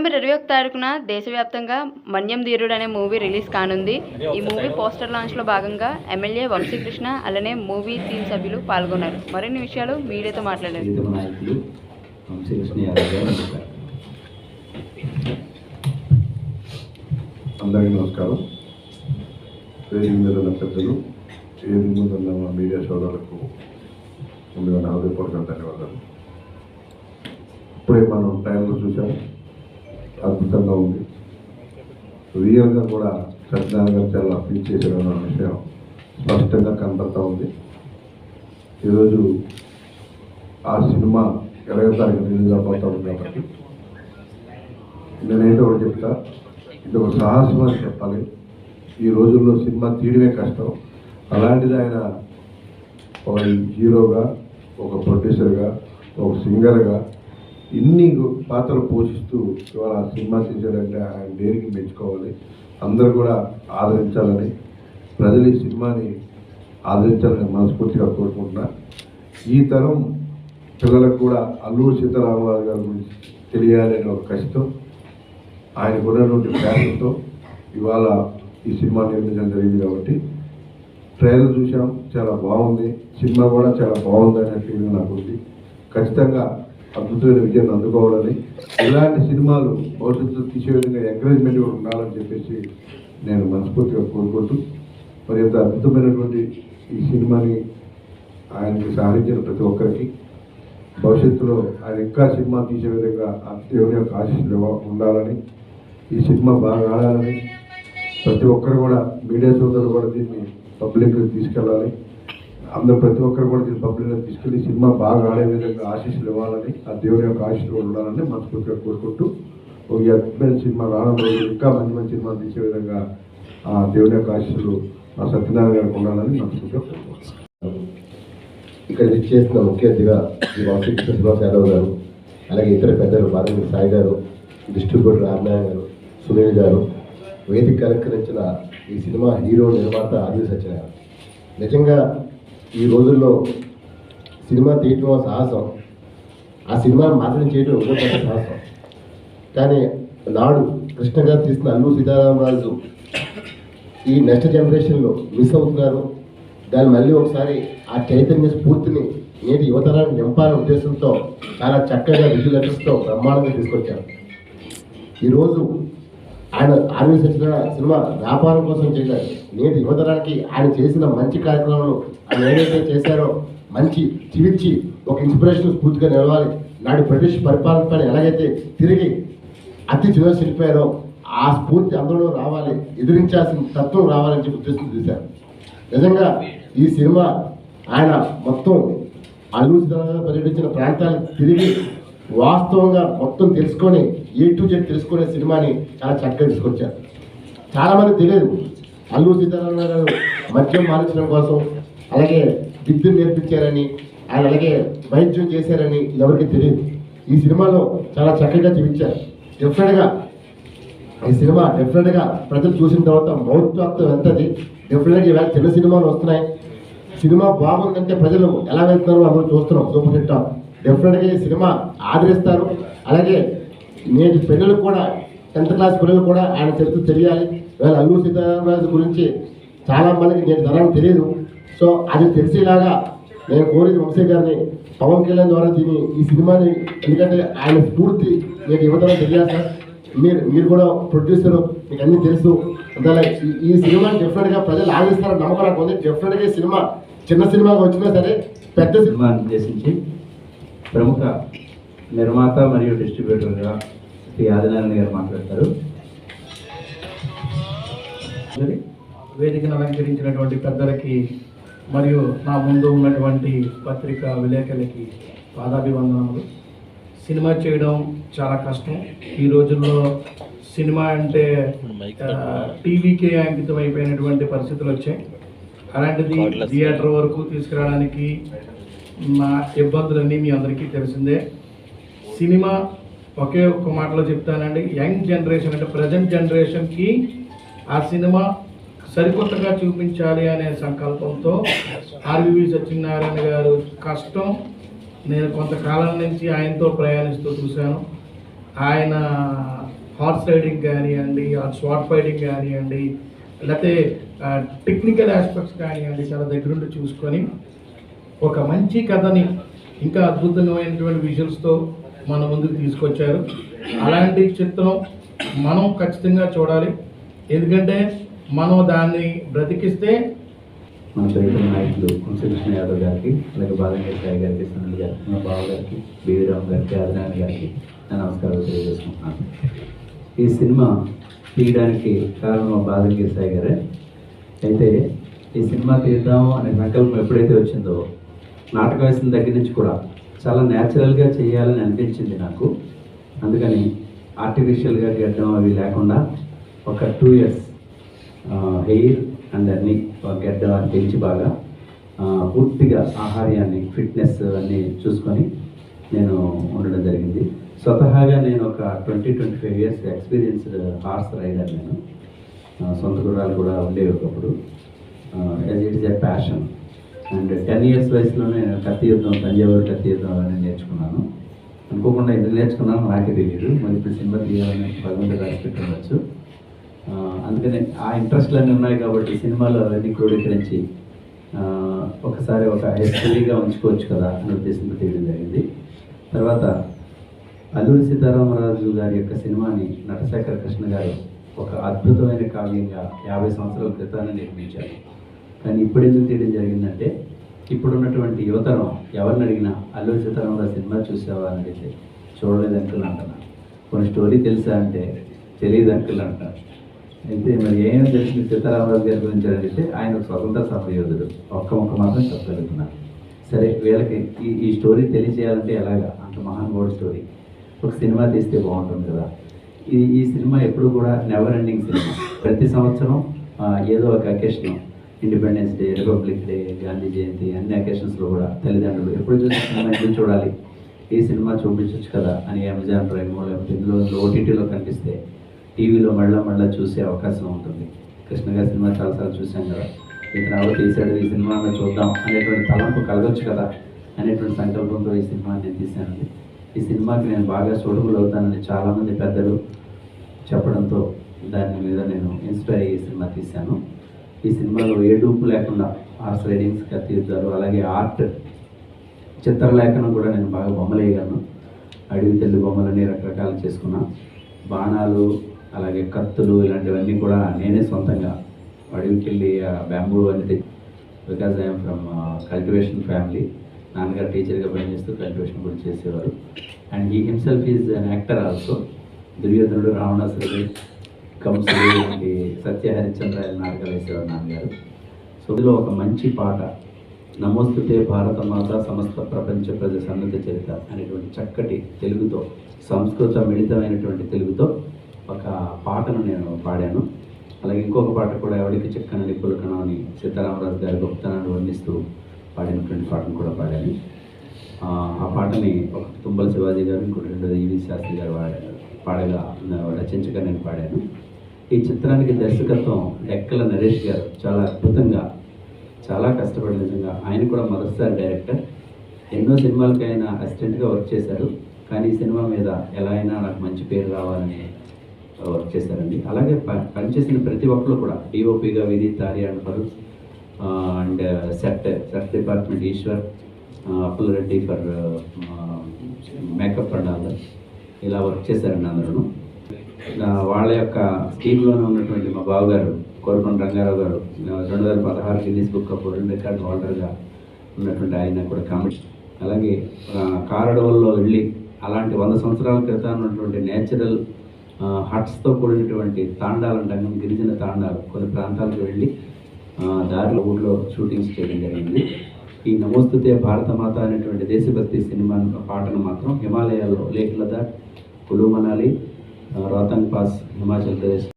September ఇరవై ఒక తారీఖున దేశవ్యాప్తంగా మన్యం ధీరుడు అనే మూవీ రిలీజ్ కానుంది. ఈ మూవీ పోస్టర్ లాంచ్లో భాగంగా ఎమ్మెల్యే వంశీకృష్ణ అలానే మూవీ టీం సభ్యులు పాల్గొన్నారు. మరిన్ని విషయాలు మీడియాతో మాట్లాడారు అందరికీ నమస్కారం. పెద్దలు మీడియా సోదరులకు ముందుగా నా హృదయపూర్వక ధన్యవాదాలు. ఇప్పుడే మనం టైంలో చూసాం అద్భుతంగా ఉంది. రియల్గా కూడా సత్యనారాయణ గారు చాలా ఫీల్ చేశారు అన్న విషయం స్పష్టంగా కనబడతా ఉంది. ఈరోజు ఆ సినిమా ఇరవై తారీఖు రిలీజ్ అవ్వబోతా ఉంది కాబట్టి నేనైతే ఒకటి చెప్తా. ఇది ఒక సాహసం అని చెప్పాలి. ఈ రోజుల్లో సినిమా తీయడమే కష్టం. అలాంటిది ఆయన ఒక హీరోగా ఒక ప్రొడ్యూసర్గా ఒక సింగర్గా ఇన్ని పాత్రలు పోషిస్తూ ఇవాళ సినిమా తీసాడంటే ఆయన డేరికి మెచ్చుకోవాలి? అందరూ కూడా ఆదరించాలని ప్రజలు ఈ సినిమాని ఆదరించాలని మనస్ఫూర్తిగా కోరుకుంటున్నా. ఈ తరం పిల్లలకు కూడా అల్లూరు సీతారామరాజు గారి గురించి తెలియాలనే ఒక కష్టం. ఆయనకు ఉన్నటువంటి ప్యాషన్తో ఇవాళ ఈ సినిమా నిర్మించడం జరిగింది కాబట్టి ట్రైలర్ చూసాం చాలా బాగుంది. సినిమా కూడా చాలా బాగుంది అనే ఫీలింగ్ నాకు ఉంది. ఖచ్చితంగా అద్భుతమైన విజయాన్ని అందుకోవాలని ఇలాంటి సినిమాలు భవిష్యత్తులో తీసే విధంగా ఎంకరేజ్మెంట్ కూడా ఉండాలని చెప్పేసి నేను మనస్ఫూర్తిగా కోరుకుంటూ మరి ఎంత అద్భుతమైనటువంటి ఈ సినిమాని ఆయనకి సహకరించిన ప్రతి ఒక్కరికి భవిష్యత్తులో ఆయన ఇంకా సినిమా తీసే విధంగా ఆ దేవుని యొక్క ఆశీస్సులు ఉండాలని ఈ సినిమా బాగా ఆడాలని ప్రతి ఒక్కరు కూడా మీడియా సోదరులు కూడా దీన్ని పబ్లిక్ తీసుకెళ్ళాలి. అందరూ ప్రతి ఒక్కరు కూడా దీన్ని పబ్లిక్ తీసుకెళ్ళి సినిమా బాగా ఆడే విధంగా ఆశీస్సులు ఇవ్వాలని ఆ దేవుని యొక్క ఆశీస్సులు కూడా ఉండాలని మనస్ఫూర్తిగా కోరుకుంటూ ఒక అద్భుతమైన సినిమా రావడం ఇంకా మంచి మంచి సినిమా తీసే విధంగా ఆ దేవుని యొక్క ఆశీస్సులు మా సత్యనారాయణ గారికి ఉండాలని మనస్ఫూర్తిగా కోరుకుంటున్నాను ఇక్కడ చేసిన ముఖ్య అతిథిగా ఈ వంశీకృష్ణ శ్రీనివాస్ యాదవ్ గారు అలాగే ఇతర పెద్దలు బాలమూరి సాయి గారు డిస్ట్రిబ్యూటర్ రామనారాయణ గారు సునీల్ గారు వేదిక అలంకరించిన ఈ సినిమా హీరో నిర్మాత ఆది సత్యనారాయణ. నిజంగా ఈ రోజుల్లో సినిమా తీయటం సాహసం. ఆ సినిమా మాత్రం చేయడం ఒక పెద్ద సాహసం. కానీ నాడు కృష్ణ గారు తీసిన అల్లు సీతారామరాజు ఈ నెక్స్ట్ జనరేషన్లో మిస్ అవుతున్నారు. దాన్ని మళ్ళీ ఒకసారి ఆ చైతన్య స్ఫూర్తిని నేటి యువతరాన్ని నింపాలనే ఉద్దేశంతో చాలా చక్కగా విజువల్ బ్రహ్మాండంగా తీసుకొచ్చారు. ఈరోజు ఆయన ఆర్మీ సినిమా వ్యాపారం కోసం చేశారు నేటి యువతరానికి ఆయన చేసిన మంచి కార్యక్రమాలు ఆయన ఏదైతే చేశారో మంచి జీవించి ఒక ఇన్స్పిరేషన్ స్ఫూర్తిగా నిలవాలి. నాడు బ్రిటిష్ పరిపాలన పైన ఎలాగైతే తిరిగి అతి చిన్న చనిపోయారో ఆ స్ఫూర్తి అందరిలో రావాలి ఎదిరించాల్సిన తత్వం రావాలని చెప్పి ఉద్దేశం తీశారు నిజంగా ఈ సినిమా ఆయన మొత్తం అలుగుతంగా పర్యటించిన ప్రాంతాలకు తిరిగి వాస్తవంగా మొత్తం తెలుసుకొని ఏ టు జెడ్ తెలుసుకునే సినిమాని చాలా చక్కగా తీసుకొచ్చారు. చాలామంది తెలియదు. అల్లు సీతారామరావు గారు మద్యం మారించడం కోసం అలాగే విద్యుత్ నేర్పించారని ఆయన అలాగే వైద్యం చేశారని ఎవరికి తెలియదు. ఈ సినిమాలో చాలా చక్కగా చూపించారు. డెఫినెట్గా ఈ సినిమా డెఫినెట్గా ప్రజలు చూసిన తర్వాత మౌత్వాక్తం ఎంతది? డెఫినెట్గా ఇవాళ చిన్న సినిమాలు వస్తున్నాయి. సినిమా బాగుందంటే ప్రజలు ఎలా వెళ్తున్నారో అందరూ చూస్తున్నాం. సూపర్ హిట్ డెఫినెట్గా ఈ సినిమా ఆదరిస్తారు. అలాగే నేటి పిల్లలు కూడా టెన్త్ క్లాస్ పిల్లలు కూడా ఆయన చరిత్ర తెలియాలి. వీళ్ళ అల్లు సీతారామరాజు గురించి చాలా మందికి నేటి తరానికి తెలియదు. సో అది తెలిసేలాగా నేను కోరేది వంశీ గారిని పవన్ కళ్యాణ్ ద్వారా దీన్ని ఈ సినిమాని ఎందుకంటే ఆయన స్ఫూర్తి నేను యువతరం తెలియాలి సార్. మీరు మీరు కూడా ప్రొడ్యూసర్ మీకు అన్ని తెలుసు. అందువల్ల ఈ- సినిమా డెఫినెట్గా ప్రజలు ఆదరిస్తారని నమ్మకం నాకు ఉంది. డెఫినెట్గా ఈ సినిమా చిన్న సినిమాగా వచ్చినా సరే పెద్ద సినిమా ఉద్దేశించి ప్రముఖ నిర్మాత మరియు డిస్ట్రిబ్యూటర్గా శ్రీ ఆదినారాయణ గారు మాట్లాడతారు. వేదికను అలంకరించినటువంటి పెద్దలకి మరియు నా ముందు ఉన్నటువంటి పత్రికా విలేకరులకి పాదాభివందనములు. సినిమా చేయడం చాలా కష్టం. ఈ రోజుల్లో సినిమా అంటే టీవీకే అంకితం అయిపోయినటువంటి పరిస్థితులు వచ్చాయి. అలాంటిది థియేటర్ వరకు తీసుకురావడానికి మా ఇబ్బందులన్నీ మీ అందరికీ తెలిసిందే. సినిమా ఒకే ఒక్క మాటలో చెప్తానండి. యంగ్ జనరేషన్ అంటే ప్రజెంట్ జనరేషన్కి ఆ సినిమా సరికొత్తగా చూపించాలి అనే సంకల్పంతో ఆర్వివి సత్యనారాయణ గారు కష్టం. నేను కొంతకాలం నుంచి ఆయనతో ప్రయాణిస్తూ చూశాను. ఆయన హార్స్ రైడింగ్ కానివ్వండి షార్ట్ ఫైటింగ్ కానివ్వండి లేకపోతే టెక్నికల్ ఆస్పెక్ట్స్ కానివ్వండి చాలా దగ్గరుండి చూసుకొని ఒక మంచి కథని ఇంకా అద్భుతమైనటువంటి విజువల్స్తో మన ముందుకు తీసుకొచ్చారు. అలాంటి చిత్రం మనం ఖచ్చితంగా చూడాలి. ఎందుకంటే మనం దాన్ని బ్రతికిస్తే మన ప్రియతమ నాయకులు వంశకృష్ణ యాదవ్ గారికి అలాగే బాలంగేశ్వర సాయి గారికి సునీల్ గారికి మా బావ గారికి బీవీరామ్ గారికి ఆదినారాయణ గారికి నా నమస్కారాలు తెలియజేసుకుంటున్నాను. ఈ సినిమా తీయడానికి కారణం మా రాయ్ గారే. అయితే ఈ సినిమా తీద్దాము అనే సంకల్పం ఎప్పుడైతే వచ్చిందో నాటకం వేసిన దగ్గర నుంచి కూడా చాలా న్యాచురల్గా చేయాలని అనిపించింది నాకు. అందుకని ఆర్టిఫిషియల్గా గడ్డం అవి లేకుండా ఒక టూ ఇయర్స్ హెయిర్ అండ్ అన్ని గడ్డ పెంచి బాగా పూర్తిగా ఆహార్యాన్ని ఫిట్నెస్ అన్ని చూసుకొని నేను ఉండడం జరిగింది. స్వతహాగా నేను ఒక twenty twenty five years experienced horse rider నేను సొంత గుర్రాలు కూడా ఉండేవి ఒకప్పుడు. As it is a passion and ten years వయసులోనే కత్తి యుద్ధం తంజావూరు కత్తి యుద్ధం అని నేర్చుకున్నాను. అనుకోకుండా ఎందుకు నేర్చుకున్నాను నాకే తెలియదు మరి ఇప్పుడు సినిమా తీయాలని భగవంతుడు రాసి పెట్టవచ్చు ఆ, అందుకని ఆ ఇంట్రెస్ట్లన్నీ ఉన్నాయి కాబట్టి సినిమాలో అవన్నీ క్రోడీకరించి ఒకసారి ఒక హిస్టరీగా ఉంచుకోవచ్చు కదా అనే ఉద్దేశంతో తీయడం జరిగింది. తర్వాత అల్లూరి సీతారామరాజు గారి యొక్క సినిమాని నటశేఖర కృష్ణ గారు ఒక అద్భుతమైన కావ్యంగా యాభై సంవత్సరాల క్రితాన్ని నిర్మించారు. కానీ ఇప్పుడు ఎందుకు తీయడం జరిగిందంటే ఇప్పుడున్నటువంటి యువతరం ఎవరిని అడిగినా అల్లు సీతారామరాజు సినిమా చూసావా అని అడిగితే చూడలేదు అంకుల్ అంటున్నా కొన్ని స్టోరీ తెలుసా? అంటే తెలియదు అంకుల్ అంటారు. అయితే మరి ఏం తెలిసింది? సీతారామరాజు గారి గురించి అడిగితే ఆయన స్వతంత్ర సమరయోధుడు ఒక్క ఒక్క మాత్రం చెప్పగలుగుతున్నారు. సరే వీళ్ళకి ఈ ఈ స్టోరీ తెలియజేయాలంటే ఎలాగా? అంత మహానుభావుడు స్టోరీ. ఒక సినిమా తీస్తే బాగుంటుంది కదా. ఈ ఈ సినిమా ఎప్పుడు కూడా నెవర్ ఎండింగ్ సినిమా. ప్రతి సంవత్సరం ఏదో ఒక occasion independence day republic day Gandhi Jayanti అన్ని అకేషన్స్లో కూడా తల్లిదండ్రులు ఎప్పుడు చూసి చూడాలి? ఈ సినిమా చూపించవచ్చు కదా అని అమెజాన్ ప్రైమ్ లేకపోతే ఇందులో ఓటీటీలో కనిపిస్తే టీవీలో మళ్ళీ మళ్ళీ చూసే అవకాశం ఉంటుంది. కృష్ణ గారి సినిమా చాలాసార్లు చూసాం కదా. ఇతను ఎవరు తీశాడు ఈ సినిమా చూద్దాం అనేటువంటి తలంపు కలగొచ్చు కదా అనేటువంటి సంకల్పంతో ఈ సినిమా నేను తీశానండి ఈ సినిమాకి నేను బాగా సూటబుల్ అవుతానని చాలామంది పెద్దలు చెప్పడంతో దాని మీద నేను ఇన్స్పైర్ అయ్యి ఈ సినిమా తీశాను. ఈ సినిమాలో ఏడుపు లేకుండా ఆ రైడింగ్స్ తీర్చారు అలాగే ఆర్ట్ చిత్రలేఖనం కూడా నేను బాగా బొమ్మలు వేయగలను అడవి తెల్లి బొమ్మలని రకరకాలు చేసుకున్నా. బాణాలు అలాగే కత్తులు ఇలాంటివన్నీ కూడా నేనే సొంతంగా అడవికి వెళ్ళి బ్యాంబూ అనేది because I'm from cultivation family. నాన్నగారు టీచర్గా పనిచేస్తూ కల్టివేషన్ కూడా చేసేవారు. And he himself is an actor also. దుర్యోధనుడు రావణాసురుడు. కంసుడు ఇలాంటి సత్య హరిశ్చంద్ర నాటకాలు నాన్నగారు. సో ఇందులో ఒక మంచి పాట నమోస్తుతే భారత మాత సమస్త ప్రపంచ ప్రజ సన్నత చరిత అనేటువంటి చక్కటి తెలుగుతో సంస్కృత మిళితమైనటువంటి తెలుగుతో ఒక పాటను నేను పాడాను. అలాగే ఇంకొక పాట కూడా ఎవరికి చెక్కనని పులకణం అని సీతారామరాజు గారి గొప్పతనాన్ని వర్ణిస్తూ పాడినటువంటి పాటను కూడా పాడాను. ఆ, పాటని ఒక తుంబల శివాజీ గారు ఇంకోటి రెండోది ఈవి శాస్త్రి గారు పాడారు. పాడగా రచించగా నేను పాడాను. ఈ చిత్రానికి దర్శకత్వం డెక్కల నరేష్ గారు. చాలా అద్భుతంగా చాలా కష్టపడి నిజంగా ఆయన కూడా మొదటిసారి డైరెక్టర్. ఎన్నో సినిమాలకి ఆయన అసిస్టెంట్గా వర్క్ చేశారు. కానీ ఈ సినిమా మీద ఎలా అయినా నాకు మంచి పేరు రావాలని వర్క్ చేశారండి. అలాగే ప- పనిచేసిన ప్రతి ఒక్కరు కూడా డిఓపిగా విధి తారి and Farooq and set set department Eshwar Appul Reddy for makeup and all. ఇలా వర్క్ చేశారండి అందరూ వాళ్ళ యొక్క స్కీమ్లోనే ఉన్నటువంటి మా బావగారు కోరుకొండ రంగారావు గారు రెండు వేల పదహారు Guinness book of world record హోల్డర్గా ఉన్నటువంటి ఆయన కూడా కామెంట్ అలాగే ఆ, కారడవల్లో వెళ్ళి అలాంటి వంద సంవత్సరాల క్రితం ఉన్నటువంటి నేచురల్ హట్స్తో కూడినటువంటి తాండాలు అంటాం గిరిజన తాండాలు కొన్ని ప్రాంతాలకు వెళ్ళి దారిలో ఊళ్ళో షూటింగ్స్ చేయడం జరిగింది. ఈ నమోస్తుతే భారతమాత అనేటువంటి దేశభక్తి సినిమా పాటను మాత్రం హిమాలయాల్లో లేక్ లదాఖ్ కులు మనాలి रतन पास हिमाचल प्रदेश